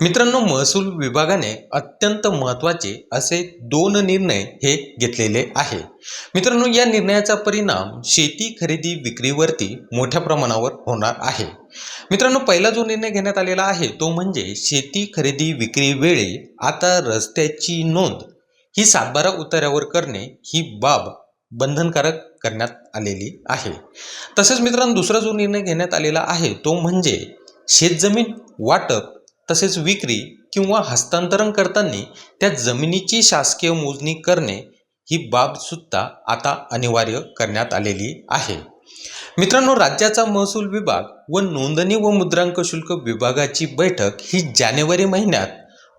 मित्रांनो महसूल विभागाने अत्यंत महत्त्वाचे असे दोन निर्णय हे घेतलेले आहे. मित्रांनो या निर्णयाचा परिणाम शेती खरेदी विक्रीवरती मोठ्या प्रमाणावर होणार आहे. मित्रांनो पहिला जो निर्णय घेण्यात आलेला आहे तो म्हणजे शेती खरेदी विक्री वेळी आता रस्त्याची नोंद ही सातबारा उतार्यावर करणे ही बाब बंधनकारक करण्यात आलेली आहे. तसेच मित्रांनो दुसरा जो निर्णय घेण्यात आलेला आहे तो म्हणजे शेतजमीन वाटप तसेच विक्री किंवा हस्तांतरण करताना त्या जमिनीची शासकीय मोजणी करणे ही बाबसुद्धा आता अनिवार्य करण्यात आलेली आहे. मित्रांनो राज्याचा महसूल विभाग व नोंदणी व मुद्रांक शुल्क विभागाची बैठक ही जानेवारी महिन्यात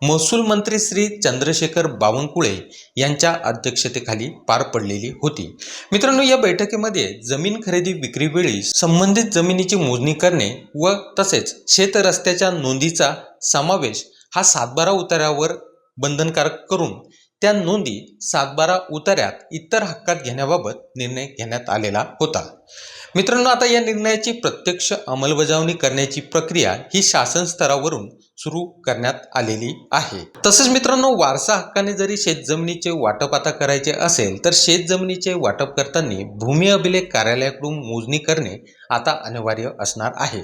महसूल मंत्री श्री चंद्रशेखर बावनकुळे यांच्या अध्यक्षतेखाली पार पडलेली होती. मित्रांनो या बैठकीमध्ये जमीन खरेदी विक्रीवेळी संबंधित जमिनीची मोजणी करणे व तसेच शेतरस्त्याच्या नोंदीचा समावेश हा सातबारा उतार्यावर बंधनकारक करून त्या नोंदी सातबारा उतार्यात इतर हक्कात घेण्याबाबत निर्णय घेण्यात आलेला होता. मित्रांनो आता या निर्णयाची प्रत्यक्ष अंमलबजावणी करण्याची प्रक्रिया ही शासन स्तरावरून सुरू करण्यात आलेली आहे. तसेच मित्रांनो वारसा हक्काने जरी शेतजमिनीचे वाटप आता करायचे असेल तर शेतजमिनीचे वाटप करताना भूमी अभिलेख कार्यालयाकडून मोजणी करणे आता अनिवार्य असणार आहे.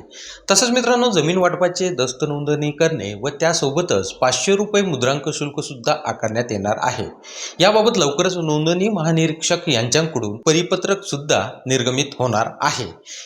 तसंच मित्रांनो जमीन वाटपाचे दस्त नोंदणी करणे व त्यासोबतच पाचशे रुपये मुद्रांक शुल्क सुद्धा आकारण्यात येणार आहे. याबाबत लवकरच नोंदणी महानिरीक्षक यांच्याकडून परिपत्रक सुद्धा निर्गमित होणार आहे.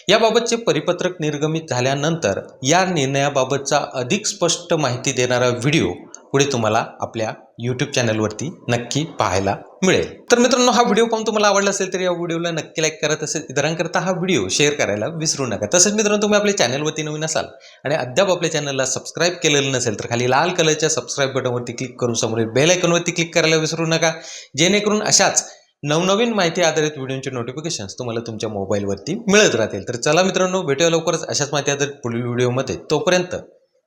याबाबतचे परिपत्रक निर्गमित झाल्यानंतर या निर्णयाबाबतचा अधिक स्पष्ट माहिती देणारा व्हिडिओ पुढे तुम्हाला आपल्या यूट्यूब चॅनलवरती नक्की पाहायला मिळेल. तर मित्रांनो हा व्हिडिओ पाहून तुम्हाला आवडला असेल तर या व्हिडिओला नक्की लाईक करा. तसेच इतरांकरता हा व्हिडिओ शेअर करायला विसरू नका. तसेच मित्रांनो तुम्ही आपल्या चॅनलवरती नवीन असाल आणि अद्याप आपल्या चॅनलला सबस्क्राईब केलेलं नसेल तर खाली लाल कलरच्या सबस्क्राईब बटनवरती क्लिक करून समोरील बेल आयकॉनवरती क्लिक करायला विसरू नका. जेणेकरून अशाच नवनवीन माहिती आधारित व्हिडिओचे नोटिफिकेशन्स तुम्हाला तुमच्या मोबाईलवरती मिळत राहतील. तर चला मित्रांनो भेटूया लवकरच अशाच माहिती आधारित पुढील व्हिडिओमध्ये तोपर्यंत